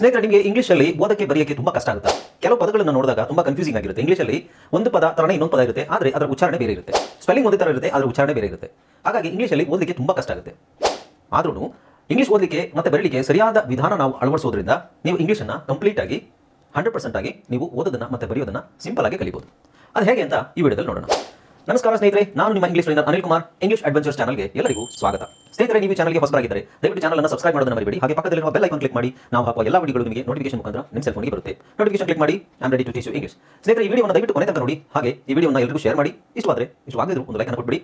ಸ್ನೇಹಿತರೆ, ನಿಮಗೆ ಇಂಗ್ಲೀಷಲ್ಲಿ ಓದಕ್ಕೆ ಬರೆಯೋಕ್ಕೆ ತುಂಬಾ ಕಷ್ಟ ಆಗುತ್ತೆ. ಕೆಲವು ಪದಗಳನ್ನು ನೋಡಿದಾಗ ತುಂಬಾ ಕನ್ಫ್ಯೂಸಿಂಗ್ ಆಗಿರುತ್ತೆ. ಇಂಗ್ಲೀಷಲ್ಲಿ ಒಂದು ಪದ ತರನೇ ಇನ್ನೊಂದು ಪದ ಇರುತ್ತೆ. ಆದರೆ ಅದರ ಉಚ್ಚಾರಣೆ ಬೇರೆ ಇರುತ್ತೆ. ಸ್ಪೆಲ್ಲಿಂಗ್ ಒಂದೇ ತರ ಇರುತ್ತೆ ಅದರ ಉಚ್ಚಾರಣೆ ಬೇರೆ ಇರುತ್ತೆ. ಹಾಗಾಗಿ ಇಂಗ್ಲೀಷಲ್ಲಿ ಓದಲಿಕ್ಕೆ ತುಂಬಾ ಕಷ್ಟ ಆಗುತ್ತೆ. ಆದ್ರೂ ಇಂಗ್ಲೀಷ್ ಓದಲಿಕ್ಕೆ ಮತ್ತೆ ಬರಲಿಕ್ಕೆ ಸರಿಯಾದ ವಿಧಾನ ನಾವು ಅಳವಡಿಸೋದ್ರಿಂದ ನೀವು ಇಂಗ್ಲೀಷನ್ನು ಕಂಪ್ಲೀಟ್ ಆಗಿ ಹಂಡ್ರೆಡ್ ಪರ್ಸೆಂಟ್ ಆಗಿ ನೀವು ಓದೋದನ್ನ ಮತ್ತೆ ಬರೆಯೋದನ್ನ ಸಿಂಪಲ್ ಆಗಿ ಕಲಿಬಹುದು ಅದು ಹೇಗೆ ಅಂತ ಈ ವಿಡಿಯೋದಲ್ಲಿ ನೋಡೋಣ. ನಮಸ್ಕಾರ ಸ್ನೇಹಿತರೆ, ನಾನು ನಿಮ್ಮ English trainer Anil Kumar English adventures ಚಾನಲ್ಗೆ ಎಲ್ಲರಿಗೂ ಸ್ವಾಗತ. ಸ್ನೇಹಿತರೆ, ನೀವು ಚಾನಲ್ಗೆ ಹೊಸಬರಾಗಿದ್ದರೆ ದಯವಿಟ್ಟು ಚಾನಲ್ ಅನ್ನು ಸಬ್ಸ್ಕ್ರೈಬ್ ಮಾಡೋದನ್ನ ಮರಿಬೇಡಿ. ಹಾಗೆ ಪಕ್ಕದಲ್ಲಿರುವ ಬೆಲ್ ಐಕಾನ್ ಕ್ಲಿಕ್ ಮಾಡಿ, ನಾವು ಹಾಕುವ ಎಲ್ಲ ವಿಡಿಯೋಗಳು ನಿಮಗೆ ನೋಟಿಫಿಕೇಶನ್ ಮುಖಾಂತರ ನಿಮ್ಮ ಸೆಲ್ ಫೋನ್ಗೆ ಬರುತ್ತೆ. ನೋಟಿಫಿಕೇಶನ್ ಕ್ಲಿಕ್ ಮಾಡಿ am ready to teach English ಸ್ನೇಹಿತರೆ, ಈ ವಿಡಿಯೋನ ದಯವಿಟ್ಟು ಕೊನೆ ತನಕ ನೋಡಿ, ಹಾಗೆ ಈ ವಿಡಿಯೋನ ಎಲ್ಲರಿಗೂ ಶೇರ್ ಮಾಡಿ. ಇಷ್ಟವಾದರೆ ಇಷ್ಟವಾಗಿದ್ರು ಒಂದು ಲೈಕ್ ಅನ್ನು ಕೊಟ್ಬಿಡಿ.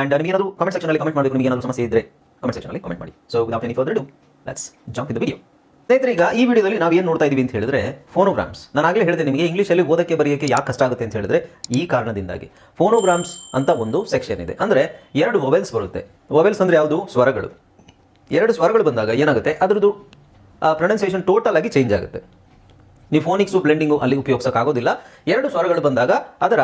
ಅಂಡ್ ನಿಮಗೆ ಏನಾದರೂ ಕಮೆಂಟ್ ಸೆಕ್ಷನ್ ಅಲ್ಲಿ ಕಮೆಂಟ್ ಮಾಡಬೇಕು, ನಿಮಗೆ ಏನಾದರೂ ಸಮಸ್ಯೆ ಇದ್ದರೆ ಕಮೆಂಟ್ ಸೆಕ್ಷನ್ ಅಲ್ಲಿ ಕಮೆಂಟ್ ಮಾಡಿ. So without any further do let's jump in the video ಸ್ನೇಹಿತರೆ, ಈಗ ಈ ವಿಡಿಯೋದಲ್ಲಿ ನಾವು ಏನು ನೋಡ್ತಾ ಇದ್ದೀವಿ ಅಂತ ಹೇಳಿದ್ರೆ ಫೋನೋಗ್ರಾಮ್ಸ್ ನಾನು ಆಗಲೇ ಹೇಳಿದೆ ನಿಮಗೆ, ಇಂಗ್ಲೀಷಲ್ಲಿ ಓದಕ್ಕೆ ಬರೆಯೋಕ್ಕೆ ಯಾಕೆ ಕಷ್ಟ ಆಗುತ್ತೆ ಅಂತ ಹೇಳಿದ್ರೆ, ಈ ಕಾರಣದಿಂದಾಗಿ. ಫೋನೋಗ್ರಾಮ್ಸ್ ಅಂತ ಒಂದು ಸೆಕ್ಷನ್ ಇದೆ. ಅಂದರೆ ಎರಡು ಮೊಬೈಲ್ಸ್ ಬರುತ್ತೆ. ಮೊಬೈಲ್ಸ್ ಅಂದರೆ ಯಾವುದು? ಸ್ವರಗಳು. ಎರಡು ಸ್ವರಗಳು ಬಂದಾಗ ಏನಾಗುತ್ತೆ? ಅದರದ್ದು ಪ್ರೊನೌನ್ಸಿಯೇಷನ್ ಟೋಟಲ್ ಆಗಿ ಚೇಂಜ್ ಆಗುತ್ತೆ. ನೀವು ಫೋನಿಕ್ಸು ಬ್ಲೆಂಡಿಂಗು ಅಲ್ಲಿ ಉಪಯೋಗಿಸೋಕ್ಕಾಗೋದಿಲ್ಲ ಎರಡು ಸ್ವರಗಳು ಬಂದಾಗ ಅದರ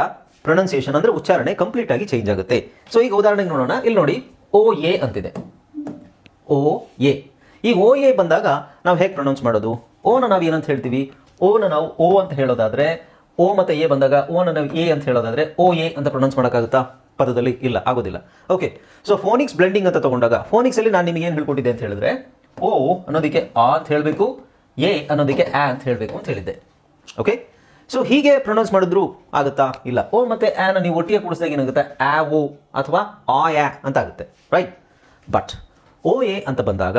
ಪ್ರೊನೌನ್ಸಿಯೇಷನ್ ಅಂದರೆ ಉಚ್ಚಾರಣೆ ಕಂಪ್ಲೀಟ್ ಆಗಿ ಚೇಂಜ್ ಆಗುತ್ತೆ. ಸೊ ಈಗ ಉದಾಹರಣೆಗೆ ನೋಡೋಣ. ಇಲ್ಲಿ ನೋಡಿ ಓ ಎ ಅಂತಿದೆ. ಓ ಎ ಈ ಓ, ಎ ಬಂದಾಗ ನಾವು ಹೇಗೆ ಪ್ರೊನೌನ್ಸ್ ಮಾಡೋದು? ಓನ ನಾವು ಏನಂತ ಹೇಳ್ತೀವಿ? ಓನ ನಾವು ಓ ಅಂತ ಹೇಳೋದಾದ್ರೆ, ಓ ಮತ್ತೆ ಎ ಬಂದಾಗ ಓನ ನಾವು ಎ ಅಂತ ಹೇಳೋದಾದ್ರೆ, ಓ, ಎ ಅಂತ ಪ್ರೊನೌನ್ಸ್ ಮಾಡೋಕ್ಕಾಗುತ್ತಾ? ಪದದಲ್ಲಿ ಇಲ್ಲ, ಆಗೋದಿಲ್ಲ. ಓಕೆ ಸೊ ಫೋನಿಕ್ಸ್ ಬ್ಲೆಂಡಿಂಗ್ ಅಂತ ತಗೊಂಡಾಗ ಫೋನಿಕ್ಸ್ ಅಲ್ಲಿ ನಾನು ನಿಮಗೆ ಏನು ಹೇಳ್ಕೊಟ್ಟಿದ್ದೆ ಅಂತ ಹೇಳಿದ್ರೆ, ಓ ಅನ್ನೋದಕ್ಕೆ ಆ ಅಂತ ಹೇಳಬೇಕು, ಎ ಅನ್ನೋದಕ್ಕೆ ಆ ಅಂತ ಹೇಳಬೇಕು ಅಂತ ಹೇಳಿದ್ದೆ. ಓಕೆ ಸೊ ಹೀಗೆ ಪ್ರೊನೌನ್ಸ್ ಮಾಡಿದ್ರು ಆಗುತ್ತಾ? ಇಲ್ಲ. ಓ ಮತ್ತೆ ಆನ ನೀವು ಒಟ್ಟಿಗೆ ಕೂಡಿಸಿದಾಗ ಏನಾಗುತ್ತೆ? ಆ, ಓ ಅಥವಾ ಆ, ಯಾ ಅಂತ ಆಗುತ್ತೆ ರೈಟ್ ಬಟ್ ಓ, ಎ ಅಂತ ಬಂದಾಗ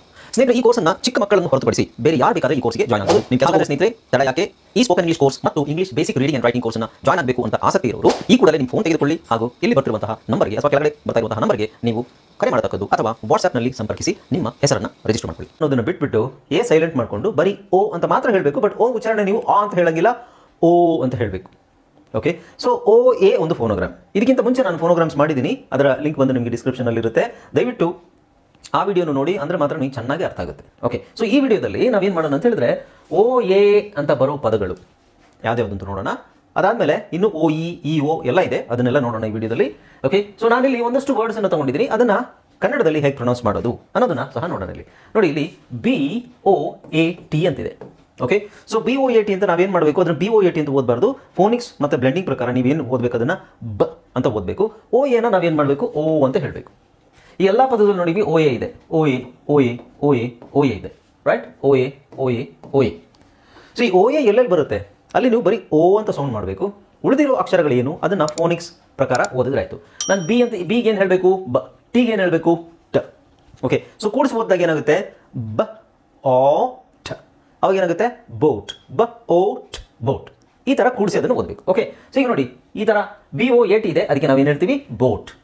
ಸ್ನೇಹಿತರೆ, ಈ ಕೋರ್ಸ್ನ ಚಿಕ್ಕ ಮಕ್ಕಳನ್ನು ಹೊರತುಪಡಿಸಿ ಬೇರೆ ಯಾರು ಬೇಕಾದ್ರೆ ಈ ಕೋರ್ಸ್ಗೆ ಜಾಯ್ನ್ ಆಗಬಹುದು ನಿಮ್ಮ ಕೆಲಸ ಸ್ನೇಹಿತರೆ, ತಡ ಯಾಕೆ ಈ ಸ್ಪೋಕನ್ ಇಂಗ್ಲಿಷ್ ಕೋರ್ಸ್ ಮತ್ತು English basic reading and writing ಕೋರ್ಸ್ನ ಜಾಯ್ನ್ ಆಗಬೇಕು ಅಂತ ಆಸಕ್ತಿ ಇರೋರು, ಈ ಕೂಡಲೇ ನಿಮ್ಮ ಫೋನ್ ತೆಗೆದುಕೊಳ್ಳಿ ಹಾಗೂ ಇಲ್ಲಿ ಬರ್ತಿರುವಂತಹ ನಂಬರ್ಗೆ ಅಥವಾ ಕೆಳಗಡೆ ಬರ್ತಾ ನಂಬರ್ಗೆ ನೀವು ಕರೆ ಮಾಡತಕ್ಕದ್ದು ಅಥವಾ ವಾಟ್ಸ್ಆಪ್ನಲ್ಲಿ ಸಂಪರ್ಕಿಸಿ ನಿಮ್ಮ ಹೆಸರನ್ನ ರಿಜಿಸ್ಟರ್ ಮಾಡ್ಕೊಳ್ಳಿ. ಅನ್ನೋದನ್ನು ಬಿಟ್ಬಿಟ್ಟು ಎ ಸೈಲೆಂಟ್ ಮಾಡಿಕೊಂಡು ಬರೀ ಓ ಅಂತ ಮಾತ್ರ ಹೇಳಬೇಕು ಬಟ್ ಓ ಉಚ್ಚಾರಣೆ ನೀವು ಆ ಅಂತ ಹೇಳಂಗಿಲ್ಲ ಓ ಅಂತ ಹೇಳಬೇಕು. ಓಕೆ ಸೊ ಓ ಎ ಒಂದು ಫೋನೋಗ್ರಾಮ್ ಇದಕ್ಕಿಂತ ಮುಂಚೆ ನಾನು ಫೋನೋಗ್ರಾಮ್ಸ್ ಮಾಡಿದ್ದೀನಿ. ಅದರ ಲಿಂಕ್ ಬಂದು ನಿಮಗೆ ಡಿಸ್ಕ್ರಿಪ್ಷನ್ ಇರುತ್ತೆ ದಯವಿಟ್ಟು ಆ ವಿಡಿಯೋನು ನೋಡಿ ಅಂದರೆ ಮಾತ್ರ ನಿಮಗೆ ಚೆನ್ನಾಗಿ ಅರ್ಥ ಆಗುತ್ತೆ. ಓಕೆ ಸೊ ಈ ವಿಡಿಯೋದಲ್ಲಿ ನಾವೇನು ಮಾಡೋಣ ಅಂತ ಹೇಳಿದ್ರೆ ಓ ಎ ಅಂತ ಬರೋ ಪದಗಳು ಯಾವ್ದ್ಯಾವ್ದಂತ ನೋಡೋಣ. ಅದಾದಮೇಲೆ ಇನ್ನು ಓ, ಇ ಇ, ಓ ಎಲ್ಲ ಇದೆ. ಅದನ್ನೆಲ್ಲ ನೋಡೋಣ ಈ ವಿಡಿಯೋದಲ್ಲಿ. ಓಕೆ ಸೊ ನಾನಿಲ್ಲಿ ಒಂದಷ್ಟು ವರ್ಡ್ಸ್ ಅನ್ನು ತಗೊಂಡಿದ್ದೀನಿ. ಅದನ್ನ ಕನ್ನಡದಲ್ಲಿ ಹೇಗೆ ಪ್ರೊನೌನ್ಸ್ ಮಾಡೋದು ಅನ್ನೋದನ್ನ ಸಹ ನೋಡೋಣ ಇಲ್ಲಿ. ನೋಡಿ ಇಲ್ಲಿ ಬಿ ಓ ಎ ಟಿ ಅಂತಿದೆ. Okay so B O A T ಅಂತ ನಾವೇನು ಮಾಡಬೇಕು? ಅದನ್ನು ಬಿ ಒ ಎ ಟಿ ಅಂತ ಓದಬಾರ್ದು. ಫೋನಿಕ್ಸ್ ಮತ್ತು ಬ್ಲೆಂಡಿಂಗ್ ಪ್ರಕಾರ ನೀವೇನು ಓದಬೇಕು ಅದನ್ನ ಬ ಅಂತ ಓದಬೇಕು. ಓ ಎನ ನಾವೇನು ಮಾಡಬೇಕು? ಓ ಅಂತ ಹೇಳಬೇಕು. ಈ ಎಲ್ಲ ಪದದಲ್ಲಿ ನೋಡಿ ಓ ಎ ಇದೆ. O A O A O A O A ಇದೆ. Right O A O A O A so ಈ ಓ ಎ ಎಲ್ಲೆಲ್ಲಿ ಬರುತ್ತೆ? ಅಲ್ಲಿ ನೀವು ಬರೀ ಓ ಅಂತ ಸೌಂಡ್ ಮಾಡಬೇಕು. ಉಳಿದಿರೋ ಅಕ್ಷರಗಳೇನು? ಅದನ್ನು ಫೋನಿಕ್ಸ್ ಪ್ರಕಾರ ಓದಿದ್ರೆ ಆಯಿತು ನಾನು ಬಿ ಅಂತ ಬಿಗೆ ಏನು ಹೇಳಬೇಕು? ಬ ಟಿಗೆ ಏನು ಹೇಳಬೇಕು? ಟ. ಓಕೆ ಸೊ ಕೂಡಿಸಿ ಓದಿದಾಗ ಏನಾಗುತ್ತೆ? ಬ ಓ ಟ ಅವಾಗ ಏನಾಗುತ್ತೆ? ಬೋಟ್. ಬ, ಓ ಟ್ ಬೋಟ್. ಈ ಥರ ಕೂಡಿಸಿ ಅದನ್ನು ಓದಬೇಕು. ಓಕೆ ಸೊ ಈಗ ನೋಡಿ, ಈ ಥರ ಬಿ, ಓ, ಎ, ಟಿ ಇದೆ. ಅದಕ್ಕೆ ನಾವು ಏನು ಹೇಳ್ತೀವಿ? Boat.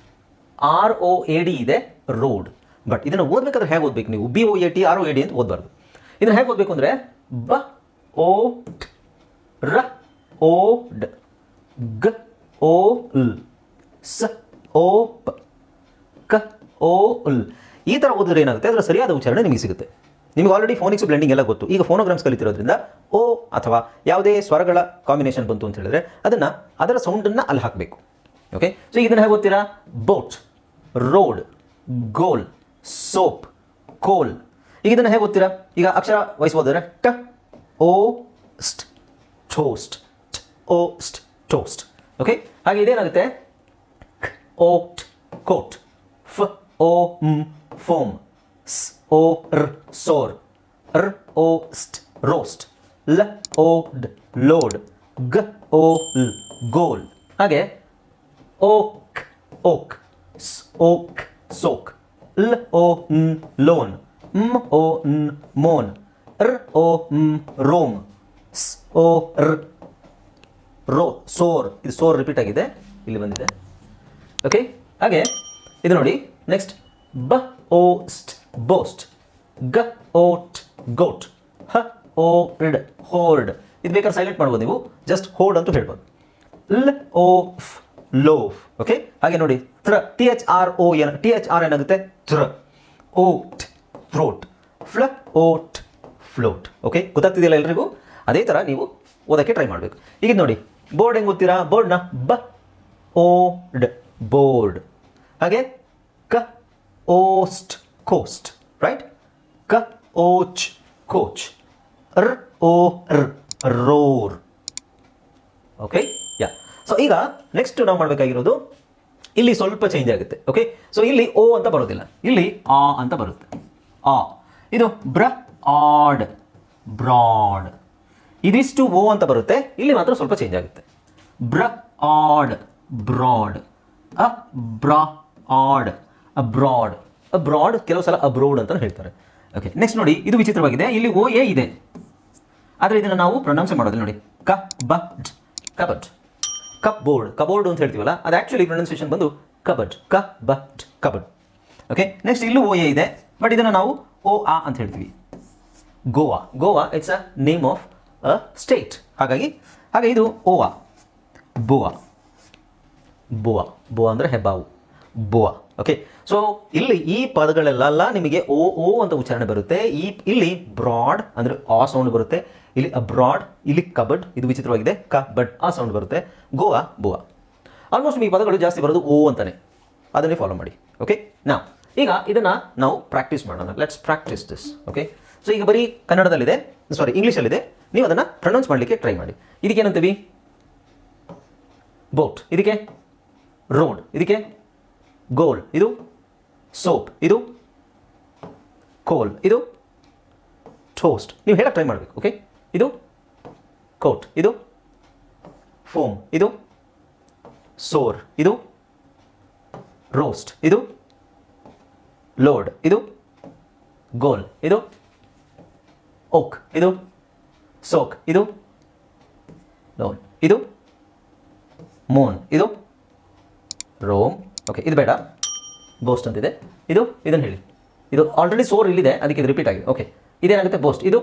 R O A D ಇದೆ ರೋಡ್ ಬಟ್ ಇದನ್ನು ಓದಬೇಕಾದ್ರೆ ಹೇಗೆ ಓದಬೇಕು ನೀವು? B O A T R O A D ಅಂತ ಓದಬಾರ್ದು. ಇದನ್ನು ಹೇಗೆ ಓದಬೇಕು ಅಂದರೆ, ಬ, ಓ ರ, ಓ, ಡ, ಗ, ಓ, ಲ್, ಸ, ಓ, ಪ, ಕ, ಓ, ಲ್. ಈ ಥರ ಓದಿದ್ರೆ ಏನಾಗುತ್ತೆ? ಅದರ ಸರಿಯಾದ ಉಚ್ಚಾರಣೆ ನಿಮಗೆ ಸಿಗುತ್ತೆ. ನಿಮಗೆ ಆಲ್ರೆಡಿ ಫೋನಿಕ್ಸ್ ಬ್ಲೆಂಡಿಂಗ್ ಎಲ್ಲ ಗೊತ್ತು. ಈಗ ಫೋನೋಗ್ರಾಮ್ಸ್ ಕಲಿತಿರೋದ್ರಿಂದ, ಓ ಅಥವಾ ಯಾವುದೇ ಸ್ವರಗಳ ಕಾಂಬಿನೇಷನ್ ಬಂತು ಅಂತ ಹೇಳಿದ್ರೆ, ಅದನ್ನು ಅದರ ಸೌಂಡನ್ನು ಅಲ್ಲಿ ಹಾಕಬೇಕು. ಓಕೆ ಸೊ ಇದನ್ನು ಹೇಗೆ ಗೊತ್ತೀರಾ boat road, goal, soap, coal. ಈಗ ಇದನ್ನು ಹೇಗೆ ಓದ್ತೀರಾ? ಈಗ ಅಕ್ಷರ ವಹಿಸ್ಬೋದ್ರೆ t, O, st, toast O, st, toast. Okay ಹಾಗೆ ಇದೇನಾಗುತ್ತೆ? Oat coat. F, o, m, foam. ಸ್, ಓ, ರ್, ಸೋರ್. ರ್, ಓ, ಸ್ಟ್, ರೋಸ್ಟ್. ಲ, ಓ, ಡ್, ಲೋಡ್. ಗ, ಓ, ಲ್, ಗೋಲ್. ಹಾಗೆ, oak oak. S oak soak o o lon. Loan o o mon. Moan r ಓ rom. ಸ್ ಓ ರ್ ರೋ ಸೋರ್ ಇದು ಸೋರ್ ರಿಪೀಟ್ ಆಗಿದೆ. ಇಲ್ಲಿ ಬಂದಿದೆ. ಓಕೆ ಹಾಗೆ, ಇದು ನೋಡಿ. ನೆಕ್ಸ್ಟ್ ಬ ಓ ಸ್ಟ್ ಬೋಸ್ಟ್ ಗ ಓಟ್ ಗೋಟ್ ಹ ಓ ರ್ಡ್ ಹೋರ್ಡ್ ಇದು ಬೇಕಾದ್ರೆ ಸೈಲೆಂಟ್ ಮಾಡ್ಬೋದು ನೀವು. ಜಸ್ಟ್ ಹೋರ್ಡ್ ಅಂತೂ ಹೇಳ್ಬೋದು. ಲ್ ಓ ಫ್ ಲೋಫ್ ಓಕೆ ಹಾಗೆ ನೋಡಿ. Thr T H R O N T H R ಏನಾಗುತ್ತೆ? Thr oat throat fl, oat, float. Okay ಗೊತ್ತಾಗ್ತಿದೆಯಲ್ಲ ಎಲ್ರಿಗೂ? ಅದೇ ಥರ ನೀವು ಓದೋಕ್ಕೆ ಟ್ರೈ ಮಾಡಬೇಕು. ಈಗ ನೋಡಿ, ಬೋರ್ಡ್ ಹೆಂಗೆ ಗೊತ್ತೀರಾ ಬೋರ್ಡ್ನ ಬ, ಓಡ್, ಬೋರ್ಡ್. ಹಾಗೆ ಕ, ಓಸ್ಟ್, ಕೋಸ್ಟ್. ರೈಟ್ ಕ, ಓಚ್, coach. R, o, r, roar. Okay yeah so ಈಗ ನೆಕ್ಸ್ಟ್ ನಾವು ಮಾಡಬೇಕಾಗಿರೋದು ಇಲ್ಲಿ ಸ್ವಲ್ಪ ಚೇಂಜ್ ಆಗುತ್ತೆ ಓಕೆ ಸೊ ಇಲ್ಲಿ ಓ ಅಂತ ಬರೋದಿಲ್ಲ. ಇಲ್ಲಿ ಆ ಅಂತ ಬರುತ್ತೆ. ಆ. ಇದು ಬ್ರ, ಆಡ್, ಬ್ರಾಡ್. ಇದಿಷ್ಟು ಓ ಅಂತ ಬರುತ್ತೆ. ಇಲ್ಲಿ ಮಾತ್ರ ಸ್ವಲ್ಪ ಚೇಂಜ್ ಆಗುತ್ತೆ. ಬ್ರ, ಆಡ್, ಬ್ರಾಡ್. ಅ ಬ್ರ, ಆಡ್ ಅಬ್ರಾಡ್ ಅಬ್ರಾಡ್ ಕೆಲವು ಸಲ ಅಬ್ರೋಡ್ ಅಂತ ಹೇಳ್ತಾರೆ. ಓಕೆ ನೆಕ್ಸ್ಟ್ ನೋಡಿ, ಇದು ವಿಚಿತ್ರವಾಗಿದೆ. ಇಲ್ಲಿ ಓ ಎ ಇದೆ. ಆದರೆ ಇದನ್ನು ನಾವು ಪ್ರೊನೌನ್ಸ್ ಮಾಡೋದಿಲ್ಲ ನೋಡಿ. ಕ, ಬ ಕಬಟ್ ಕಪ್ ಬೋರ್ಡ್ ಕಬೋರ್ಡ್ ಅಂತ ಹೇಳ್ತೀವಲ್ಲ, ಅದು ಆ್ಯಕ್ಚುಲಿ ಪ್ರೊನೌನ್ಸಿಯೇಷನ್ ಬಂದು ಕಬಡ್ ಕ ಬಟ್ ಕಬಡ್. ಓಕೆ ನೆಕ್ಸ್ಟ್ ಇಲ್ಲೂ ಓ ಎ ಇದೆ ಬಟ್ ಇದನ್ನು ನಾವು ಓ ಆ ಅಂತ ಹೇಳ್ತೀವಿ. Goa. Goa it's a name of a state ಹಾಗಾಗಿ, ಹಾಗೆ ಇದು ಓವಾ. ಬೋವಾ. ಬೋವಾ. ಬೋವಾ ಅಂದರೆ ಹೆಬ್ಬಾವು. ಬೋವಾ. ಓಕೆ ಸೊ ಇಲ್ಲಿ ಈ ಪದಗಳೆಲ್ಲ ನಿಮಗೆ ಓ ಓ ಅಂತ ಉಚ್ಚಾರಣೆ ಬರುತ್ತೆ. ಈ, ಇಲ್ಲಿ ಬ್ರಾಡ್ ಅಂದರೆ ಆ ಸೌಂಡ್ ಬರುತ್ತೆ. ಇಲ್ಲಿ ಅಬ್ರಾಡ್ ಇಲ್ಲಿ ಕಬಡ್ ಇದು ವಿಚಿತ್ರವಾಗಿದೆ. ಕ ಬಡ್ ಆ ಸೌಂಡ್ ಬರುತ್ತೆ. ಗೋವಾ ಬೋವಾ ಆಲ್ಮೋಸ್ಟ್ ಈ ಪದಗಳು ಜಾಸ್ತಿ ಬರೋದು ಓ ಅಂತಾನೆ. ಅದನ್ನೇ ಫಾಲೋ ಮಾಡಿ ಓಕೆ ನಾ ಈಗ ಇದನ್ನು ನಾವು ಪ್ರಾಕ್ಟೀಸ್ ಮಾಡೋಣ. Let's practice this okay so ಈಗ ಬರೀ ಕನ್ನಡದಲ್ಲಿದೆ ಸಾರಿ ಇಂಗ್ಲೀಷಲ್ಲಿದೆ ನೀವು ಅದನ್ನು ಪ್ರೊನೌನ್ಸ್ ಮಾಡಲಿಕ್ಕೆ ಟ್ರೈ ಮಾಡಿ. ಇದಕ್ಕೆ ಏನಂತೀವಿ? ಬೋಟ್ ಇದಕ್ಕೆ? ರೋಡ್ ಇದಕ್ಕೆ? ಗೋಲ್ ಇದು ಸೋಪ್ ಇದು ಕೋಲ್ ಇದು ಟೋಸ್ಟ್ ನೀವು ಹೇಳಕ್ಕೆ ಟ್ರೈ ಮಾಡಬೇಕು ಓಕೆ ಇದು ಕೋಟ್, ಇದು ಫೋಮ್, ಇದು ಸೋರ್, ಇದು ರೋಸ್ಟ್, ಇದು ಲೋಡ್, ಇದು ಗೋಲ್, ಇದು ಓಕ್, ಇದು ಸೋಕ್, ಇದು ಲೋನ್, ಇದು ಮೂನ್, ಇದು ರೋಮ್, ಓಕೆ, ಇದು ಬೇಡ. ಬೋಸ್ಟ್ ಅಂತಿದೆ. ಇದು ಇದನ್ನು ಹೇಳಿ. ಇದು ಆಲ್ರೆಡಿ ಸೋರ್ ಇಲ್ಲಿದೆ, ಅದಕ್ಕೆ ಇದು ರಿಪೀಟ್ ಆಗಿದೆ ಓಕೆ, ಇದೇನಾಗುತ್ತೆ? ಬೋಸ್ಟ್ ಇದು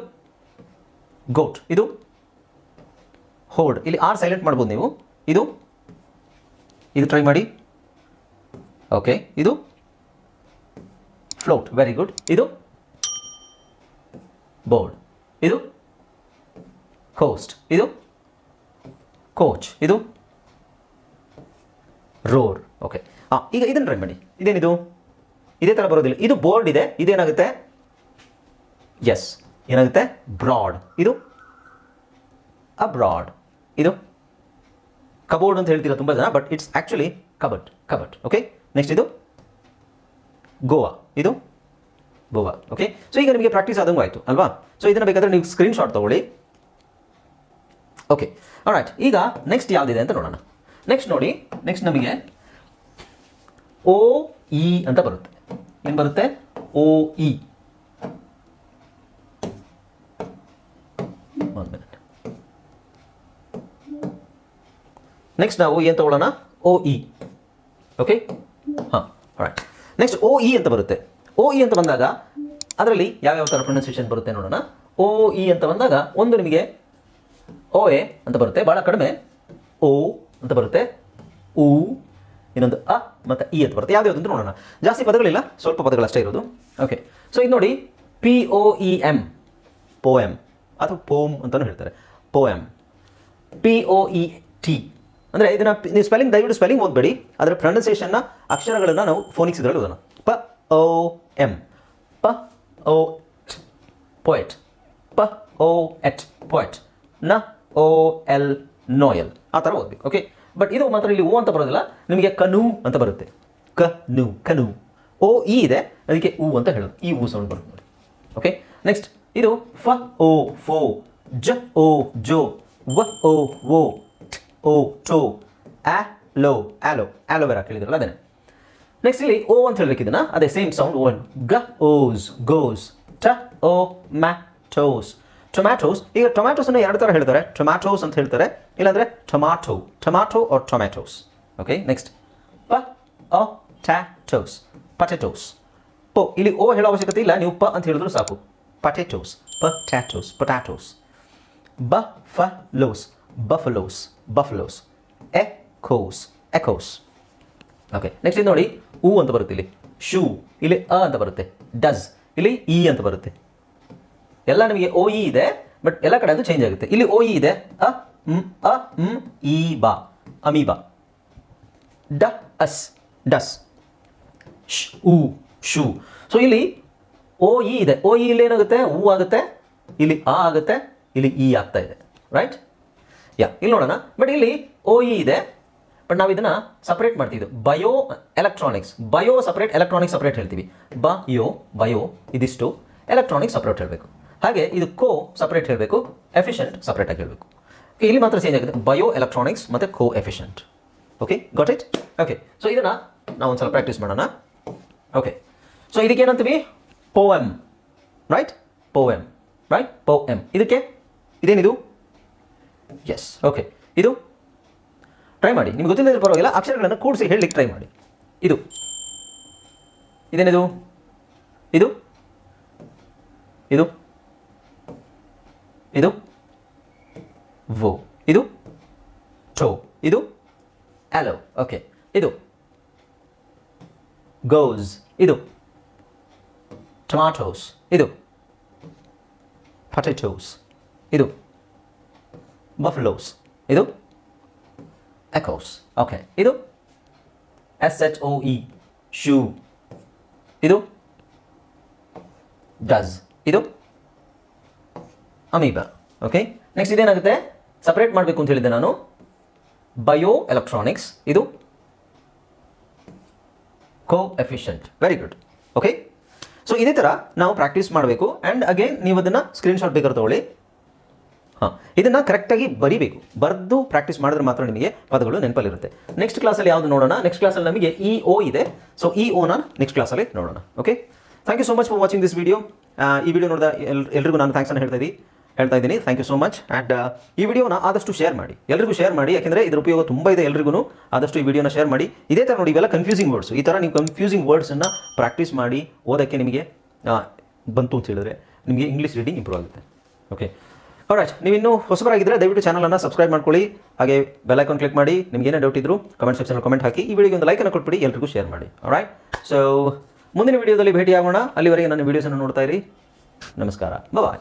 ಗೋಟ್ ಇದು ಹೋರ್ಡ್ ಇಲ್ಲಿ ಆರ್ ಸೈಲೆಂಟ್ ಮಾಡ್ಬೋದು ನೀವು. ಇದು ಇದು ಟ್ರೈ ಮಾಡಿ. ಓಕೆ ಇದು ಫ್ಲೋಟ್ ವೆರಿ ಗುಡ್ ಇದು ಬೋರ್ಡ್ ಇದು ಕೋಸ್ಟ್ ಇದು ಕೋಚ್ ಇದು ರೋರ್ ಓಕೆ ಹಾಂ ಈಗ ಇದನ್ನು ಟ್ರೈ ಮಾಡಿ. ಇದೇನಿದು? ಇದೇ ಥರ ಬರೋದಿಲ್ಲ. ಇದು ಬೋರ್ಡ್ ಇದೆ. ಇದೇನಾಗುತ್ತೆ? ಎಸ್ ಏನಾಗುತ್ತೆ? ಬ್ರಾಡ್ ಇದು ಅಬ್ರಾಡ್ ಇದು ಕಬೋರ್ಡ್ ಅಂತ ಹೇಳ್ತೀರಾ ತುಂಬ ಜನ but it's actually cupboard cupboard okay next ಇದು ಗೋವಾ ಇದು ಗೋವಾ ಓಕೆ ಸೊ ಈಗ ನಿಮಗೆ ಪ್ರಾಕ್ಟೀಸ್ ಆದಂಗೂ ಆಯಿತು, ಅಲ್ವಾ? ಸೊ ಇದನ್ನು ಬೇಕಾದರೆ ನೀವು ಸ್ಕ್ರೀನ್ಶಾಟ್ ತೊಗೊಳ್ಳಿ. ಓಕೆ ರೈಟ್ ಈಗ ನೆಕ್ಸ್ಟ್ ಯಾವುದಿದೆ ಅಂತ ನೋಡೋಣ. ನೆಕ್ಸ್ಟ್ ನೋಡಿ ನೆಕ್ಸ್ಟ್ ನಮಗೆ ಓ ಇ ಅಂತ ಬರುತ್ತೆ. ಏನು ಬರುತ್ತೆ? ಓ ಇ ನೆಕ್ಸ್ಟ್ ನಾವು ಏನು ತಗೊಳ್ಳೋಣ? ಓ ಇ ಓಕೆ ಹಾಂ ರೈಟ್ ನೆಕ್ಸ್ಟ್ ಓ ಇ ಅಂತ ಬರುತ್ತೆ. ಓ ಇ ಅಂತ ಬಂದಾಗ ಅದರಲ್ಲಿ ಯಾವ್ಯಾವ ಥರ ಪ್ರೊನೌನ್ಸಿಯೇಷನ್ ಬರುತ್ತೆ ನೋಡೋಣ. ಓ ಇ ಅಂತ ಬಂದಾಗ ಒಂದು ನಿಮಗೆ ಓ ಎ ಅಂತ ಬರುತ್ತೆ ಭಾಳ ಕಡಿಮೆ. ಓ ಅಂತ ಬರುತ್ತೆ. ಊ ಇನ್ನೊಂದು ಅ ಮತ್ತು ಇ ಅಂತ ಬರುತ್ತೆ. ಯಾವ್ದು ಅಂತ ನೋಡೋಣ. ಜಾಸ್ತಿ ಪದಗಳಿಲ್ಲ, ಸ್ವಲ್ಪ ಪದಗಳಷ್ಟೇ ಇರೋದು. ಓಕೆ ಸೊ ಇದು ನೋಡಿ P O E M poem ಅಥವಾ ಪೋಮ್ ಅಂತಲೂ ಹೇಳ್ತಾರೆ. Poem P O E T ಅಂದರೆ ಇದನ್ನ ನೀವು ಸ್ಪೆಲ್ಲಿಂಗ್ ದಯವಿಟ್ಟು ಸ್ಪೆಲ್ಲಿಂಗ್ ಓದಬೇಡಿ. ಅದರ ಪ್ರೊನೌನ್ಸಿಯೇಷನ್ನ ಅಕ್ಷರಗಳನ್ನು ನಾವು ಫೋನಿಕ್ಸ್ ಇದರಲ್ಲಿ ಓದೋಣ. ಪ, ಓ ಎಂ ಪ, ಓ ಪೊಯೆಟ್ ಪ, ಓ, ಎಟ್. ಪೊಯೆಟ್ನ, ಓ, ಎಲ್, ನೋಯಲ್. ಆ ಥರ ಓದಬೇಕು ಓಕೆ ಬಟ್ ಇದು ಮಾತ್ರ ಇಲ್ಲಿ ಓ ಅಂತ ಬರೋದಿಲ್ಲ, ನಿಮಗೆ ಕನು ಅಂತ ಬರುತ್ತೆ. ಕ ನು ಕನು. ಓ, ಇ ಇದೆ, ಅದಕ್ಕೆ ಊ ಅಂತ ಹೇಳೋದು. ಈ ಊ ಸೌಂಡ್ ಬರುತ್ತೆ ನೋಡಿ ಓಕೆ ನೆಕ್ಸ್ಟ್ ಇದು ಫ, ಓ, ಫೋ, ಜ, ಓ, ಜೋ, ವ, ಓ ಟ್ ಓ ಟೋ ಆ, ಲೋ, ಆಲೋ ಆಲೋವೆರಾ ಕೇಳಿದ್ರಲ್ಲ ಅದೇನೆ ನೆಕ್ಸ್ಟ್ ಇಲ್ಲಿ ಓ ಅಂತ ಹೇಳ್ಬೇಕು ಇದನ್ನ. ಅದೇ ಸೇಮ್ ಸೌಂಡ್ ಓನ್ ಗ, ಓಸ್, ಗೋಸ್, ಟ, ಓ, ಮ್ಯಾಟೋಸ್. ಟೊಮ್ಯಾಟೋಸ್ ಈಗ ಟೊಮ್ಯಾಟೋಸ್ ಅನ್ನು ಎರಡು ಥರ ಹೇಳ್ತಾರೆ. ಟೊಮ್ಯಾಟೋಸ್ ಅಂತ ಹೇಳ್ತಾರೆ. ಇಲ್ಲಾಂದ್ರೆ tomato tomato or tomatoes okay next potatoes ಪಟೆಟೋಸ್ ಪೊ, ಇಲ್ಲಿ ಓ ಹೇಳೋ ಅವಶ್ಯಕತೆ ಇಲ್ಲ. ನೀವು ಪ ಅಂತ ಹೇಳಿದ್ರು ಸಾಕು. Potatoes potatoes potatoes buffaloes buffaloes buffaloes echoes echoes okay next ಇದು ನೋಡಿ ಹೂ ಅಂತ ಬರುತ್ತೆ ಇಲ್ಲಿ. ಶೂ ಇಲ್ಲಿ ಅ ಅಂತ ಬರುತ್ತೆ. ಡಸ್ ಇಲ್ಲಿ ಇ ಅಂತ ಬರುತ್ತೆ. ಎಲ್ಲ ನಿಮಗೆ ಓ ಇ ಇದೆ ಬಟ್ ಎಲ್ಲ ಕಡೆ ಅದು ಚೇಂಜ್ ಆಗುತ್ತೆ. ಇಲ್ಲಿ ಓ ಇ ಇದೆ. A m a m e ba. Amoeba. D, us. Does sh oo shoe. So ಇಲ್ಲಿ ಓ ಇ ಇದೆ. ಓ ಇ ಇಲ್ಲಿ ಏನಾಗುತ್ತೆ? ಊ ಆಗುತ್ತೆ. ಇಲ್ಲಿ ಆ ಆಗುತ್ತೆ. ಇಲ್ಲಿ ಇ ಆಗ್ತಾ ಇದೆ. ರೈಟ್ ಯಾ ಇಲ್ಲಿ ನೋಡೋಣ. ಬಟ್ ಇಲ್ಲಿ ಓ ಇ ಇದೆ. ಬಟ್ ನಾವು ಇದನ್ನ ಸಪ್ರೇಟ್ ಮಾಡ್ತೀವಿ bio electronics bio separate electronics separate ಹೇಳ್ತೀವಿ. ಬಯೋ ಬಯೋ ಇದಿಷ್ಟು ಎಲೆಕ್ಟ್ರಾನಿಕ್ಸ್ ಸಪ್ರೇಟ್ ಹೇಳಬೇಕು. ಹಾಗೆ ಇದು ಕೋ ಸಪ್ರೇಟ್ ಹೇಳಬೇಕು. ಎಫಿಷಿಯಂಟ್ ಸಪ್ರೇಟ್ ಆಗಿ ಹೇಳಬೇಕು. ಇಲ್ಲಿ ಮಾತ್ರ ಚೇಂಜ್ ಆಗುತ್ತೆ ಬಯೋ ಎಲೆಕ್ಟ್ರಾನಿಕ್ಸ್ ಮತ್ತು co efficient okay got it okay so ಇದನ್ನ ನಾವು ಒಂದ್ಸಲ ಪ್ರಾಕ್ಟೀಸ್ ಮಾಡೋಣ. ಓಕೆ ಸೊ ಇದಕ್ಕೆ ಏನಂತೀವಿ? ಪೋಎಮ್ ರೈಟ್ ಪೋಎಮ್ ರೈಟ್ ಪೋಎಮ್ ಇದಕ್ಕೆ? ಇದೇನಿದು? ಎಸ್ ಓಕೆ ಇದು ಟ್ರೈ ಮಾಡಿ. ನಿಮ್ಗೆ ಗೊತ್ತಿಲ್ಲದ್ರೆ ಪರವಾಗಿಲ್ಲ, ಅಕ್ಷರಗಳನ್ನು ಕೂಡಿಸಿ ಹೇಳಲಿಕ್ಕೆ ಟ್ರೈ ಮಾಡಿ. ಇದು. ಇದೇನಿದು? ಇದು. ಇದು. ಇದು. ವೋ ಇದು. ಟೋ ಇದು. ಆಲೋ ಓಕೆ ಇದು. ಗೋಸ್ ಇದು. ಟೊಮಾಟೋಸ್ ಇದು. ಪೊಟೆಟೋಸ್ ಇದು. ಬಫ್ಲೋಸ್ ಇದು ಎಕೋಸ್ ಓಕೆ ಇದು S H O E shoe ಇದು ಡಸ್ ಇದು ಅಮೀಬಾ ಓಕೆ ನೆಕ್ಸ್ಟ್ ಇದೇನಾಗುತ್ತೆ ಸಪ್ರೇಟ್ ಮಾಡಬೇಕು ಅಂತ ಹೇಳಿದ್ದೆ ನಾನು. ಬಯೋ ಎಲೆಕ್ಟ್ರಾನಿಕ್ಸ್ ಇದು co efficient very good okay so ಇದೇ ಥರ ನಾವು ಪ್ರಾಕ್ಟೀಸ್ ಮಾಡಬೇಕು. ಆ್ಯಂಡ್ ಅಗೇನ್ ನೀವು ಅದನ್ನು ಸ್ಕ್ರೀನ್ಶಾಟ್ ಬೇಕಾದ್ರೆ ತಗೊಳ್ಳಿ. ಹಾಂ, ಇದನ್ನು ಕರೆಕ್ಟಾಗಿ ಬರಿಬೇಕು. ಬರೆದು ಪ್ರಾಕ್ಟೀಸ್ ಮಾಡಿದ್ರೆ ಮಾತ್ರ ನಿಮಗೆ ಪದಗಳು ನೆನಪಲ್ಲಿರುತ್ತೆ. ನೆಕ್ಸ್ಟ್ ಕ್ಲಾಸಲ್ಲಿ ಯಾವುದು ನೋಡೋಣ? ನೆಕ್ಸ್ಟ್ ಕ್ಲಾಸಲ್ಲಿ ನಮಗೆ ಇ ಓ ಇದೆ. ಸೊ ಇ ಓನ ನೆಕ್ಸ್ಟ್ ಕ್ಲಾಸಲ್ಲಿ ನೋಡೋಣ. Okay thank you so much for watching this video ಈ ವಿಡಿಯೋ ನೋಡಿದ ಎಲ್, ಎಲ್ರಿಗೂ ನಾನು ಥ್ಯಾಂಕ್ಸ್ ಅನ್ನು ಹೇಳ್ತಾ ಇದ್ದೀನಿ. ಹೇಳ್ತಾ ಇದ್ದೀನಿ. Thank you so much and ಈ ವಿಡಿಯೋನ ಆದಷ್ಟು ಶೇರ್ ಮಾಡಿ. ಎಲ್ಲರಿಗೂ ಶೇರ್ ಮಾಡಿ. ಯಾಕೆಂದರೆ ಇದರ ಉಪಯೋಗ ತುಂಬ ಇದೆ ಎಲ್ರಿಗೂ ಆದಷ್ಟು ಈ ವಿಡಿಯೋನ ಶೇರ್ ಮಾಡಿ. ಇದೇ ಥರ ನೋಡಿ, ಇವೆಲ್ಲ ಕನ್ಫ್ಯೂಸಿಂಗ್ ವರ್ಡ್ಸ್ ಈ ಥರ ನೀವು ಕನ್ಫ್ಯೂಸಿಂಗ್ ವರ್ಡ್ಸನ್ನು ಪ್ರಾಕ್ಟೀಸ್ ಮಾಡಿ ಓದೋಕ್ಕೆ ನಿಮಗೆ ಬಂತು ಅಂತ ಹೇಳಿದ್ರೆ ನಿಮಗೆ ಇಂಗ್ಲೀಷ್ ರೀಡಿಂಗ್ ಇಂಪ್ರೂವ್ ಆಗುತ್ತೆ. ಓಕೆ ರೈಟ್ ನೀವು ಇನ್ನೂ ಹೊಸಬರಾಗಿದ್ದರೆ ದಯವಿಟ್ಟು ಚಾನಲನ್ನು ಸಬ್ಸ್ಕ್ರೈಬ್ ಮಾಡ್ಕೊಳ್ಳಿ. ಹಾಗೆ ಬೆಲ್ ಐಕಾನ್ ಕ್ಲಿಕ್ ಮಾಡಿ. ನಿಮ್ಗೆ ಏನೇ ಡೌಟ್ ಇದ್ರು ಕಮೆಂಟ್ ಸೆಕ್ಷನಲ್ಲಿ ಕಮೆಂಟ್ ಹಾಕಿ. ಈ ವಿಡಿಯೋಗೆ ಒಂದು ಲೈಕನ್ನು ಕೊಟ್ಬಿಡಿ, ಎಲ್ರಿಗೂ ಶೇರ್ ಮಾಡಿ. ರೈಟ್ ಸೊ ಮುಂದಿನ ವಿಡಿಯೋದಲ್ಲಿ ಭೇಟಿ ಆಗೋಣ ಅಲ್ಲಿವರೆಗೆ ನನ್ನ ವೀಡಿಯೋಸನ್ನು ನೋಡ್ತಾ ಇರಿ. ನಮಸ್ಕಾರ. ಬಾಯ್